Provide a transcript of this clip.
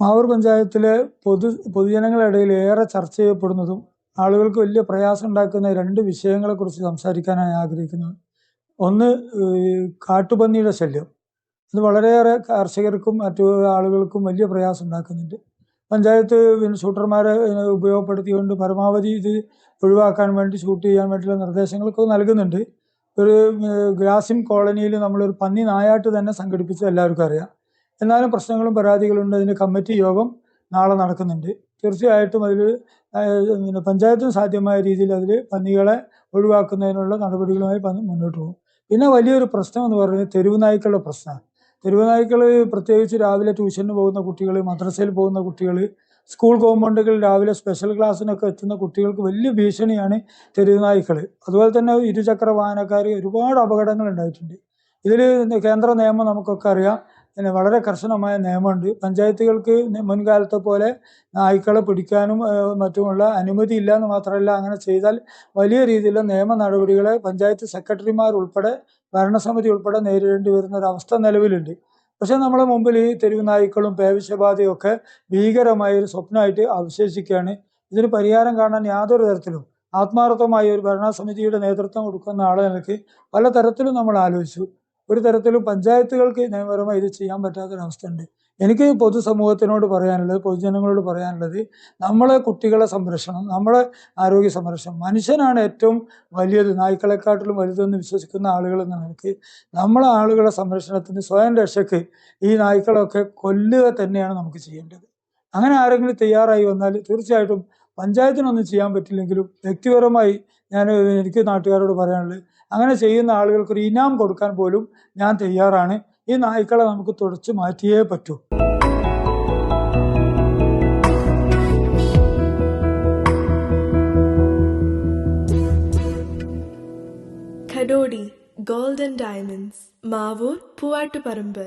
മാവൂർ പഞ്ചായത്തിലെ പൊതു പൊതുജനങ്ങളിടയിൽ ഏറെ ചർച്ച ചെയ്യപ്പെടുന്നതും ആളുകൾക്ക് വലിയ പ്രയാസം ഉണ്ടാക്കുന്ന രണ്ട് വിഷയങ്ങളെക്കുറിച്ച് സംസാരിക്കാനാണ് ആഗ്രഹിക്കുന്നത് ഒന്ന് കാട്ടുപന്നിയുടെ ശല്യം. ഇത് വളരെയേറെ കർഷകർക്കും മറ്റു ആളുകൾക്കും വലിയ പ്രയാസം ഉണ്ടാക്കുന്നുണ്ട്. പഞ്ചായത്ത് ഷൂട്ടർമാരെ ഉപയോഗപ്പെടുത്തിക്കൊണ്ട് പരമാവധി ഇത് ഒഴിവാക്കാൻ വേണ്ടി ഷൂട്ട് ചെയ്യാൻ വേണ്ടിയുള്ള നിർദ്ദേശങ്ങളൊക്കെ നൽകുന്നുണ്ട്. ഒരു ഗ്രാസിം കോളനിയിൽ നമ്മളൊരു പന്നി നായാട്ട് തന്നെ സംഘടിപ്പിച്ചത് എല്ലാവർക്കും അറിയാം. എന്നാലും പ്രശ്നങ്ങളും പരാതികളും ഉണ്ട് അതിന്റെ കമ്മിറ്റി യോഗം നാളെ നടക്കുന്നുണ്ട്. തീർച്ചയായിട്ടും അതിൽ പിന്നെ പഞ്ചായത്തിന് സാധ്യമായ രീതിയിൽ അതിൽ പന്നികളെ ഒഴിവാക്കുന്നതിനുള്ള നടപടികളുമായി മുന്നോട്ട് പോകും. പിന്നെ വലിയൊരു പ്രശ്നം എന്ന് പറയുന്നത് തെരുവ് നായ്ക്കളുടെ പ്രശ്നമാണ്. തെരുവ് നായ്ക്കൾ പ്രത്യേകിച്ച് രാവിലെ ട്യൂഷന് പോകുന്ന കുട്ടികൾ മദ്രസയിൽ പോകുന്ന കുട്ടികൾ സ്കൂൾ കോമ്പൗണ്ടുകളിൽ രാവിലെ സ്പെഷ്യൽ ക്ലാസ്സിനൊക്കെ എത്തുന്ന കുട്ടികൾക്ക് വലിയ ഭീഷണിയാണ് തെരുവ് നായ്ക്കൾ. അതുപോലെ തന്നെ ഇരുചക്ര വാഹനക്കാർ ഒരുപാട് അപകടങ്ങൾ ഉണ്ടായിട്ടുണ്ട്. ഇതിൽ കേന്ദ്ര നിയമം നമുക്കൊക്കെ അറിയാം. പിന്നെ വളരെ കർശനമായ നിയമമുണ്ട്. പഞ്ചായത്തുകൾക്ക് മുൻകാലത്തെ പോലെ നായ്ക്കളെ പിടിക്കാനും മറ്റുമുള്ള അനുമതി ഇല്ല എന്ന് മാത്രമല്ല അങ്ങനെ ചെയ്താൽ വലിയ രീതിയിലുള്ള നിയമ നടപടികളെ പഞ്ചായത്ത് സെക്രട്ടറിമാർ ഉൾപ്പെടെ ഭരണസമിതി ഉൾപ്പെടെ നേരിടേണ്ടി വരുന്ന ഒരു അവസ്ഥ നിലവിലുണ്ട്. പക്ഷേ നമ്മളെ മുമ്പിൽ ഈ തെരുവ് നായ്ക്കളും പേവിഷബാധയും ഒക്കെ ഭീകരമായ ഒരു സ്വപ്നമായിട്ട് അവശേഷിക്കുകയാണ്. ഇതിന് പരിഹാരം കാണാൻ യാതൊരു തരത്തിലും ആത്മാർത്ഥമായ ഒരു ഭരണസമിതിയുടെ നേതൃത്വം കൊടുക്കുന്ന ആളെ നിലയ്ക്ക് പല തരത്തിലും നമ്മൾ ആലോചിച്ചു. ഒരു തരത്തിലും പഞ്ചായത്തുകൾക്ക് നിയമപരമായി ഇത് ചെയ്യാൻ പറ്റാത്തൊരവസ്ഥ ഉണ്ട് എനിക്ക് പൊതുസമൂഹത്തിനോട് പറയാനുള്ളത് പൊതുജനങ്ങളോട് പറയാനുള്ളത് നമ്മളെ കുട്ടികളെ സംരക്ഷണം നമ്മളെ ആരോഗ്യ സംരക്ഷണം. മനുഷ്യനാണ് ഏറ്റവും വലിയത് നായ്ക്കളെക്കാട്ടിലും വലുതെന്ന് വിശ്വസിക്കുന്ന ആളുകൾ എന്ന നമ്മളെ ആളുകളെ സംരക്ഷണത്തിന് സ്വയം രക്ഷയ്ക്ക് ഈ നായ്ക്കളൊക്കെ കൊല്ലുക തന്നെയാണ് നമുക്ക് ചെയ്യേണ്ടത്. അങ്ങനെ ആരെങ്കിലും തയ്യാറായി വന്നാൽ തീർച്ചയായിട്ടും പഞ്ചായത്തിനൊന്നും ചെയ്യാൻ പറ്റില്ലെങ്കിലും വ്യക്തിപരമായി ഞാൻ എനിക്ക് നാട്ടുകാരോട് പറയാനുള്ളത് അങ്ങനെ ചെയ്യുന്ന ആളുകൾക്ക് ഒരു ഇനാം കൊടുക്കാൻ പോലും ഞാൻ തയ്യാറാണ്. ഈ നായ്ക്കളെ നമുക്ക് തുടച്ചു മാറ്റിയേ പറ്റൂ. ഖഡോടി golden diamonds Mavoor Poovattuparamba.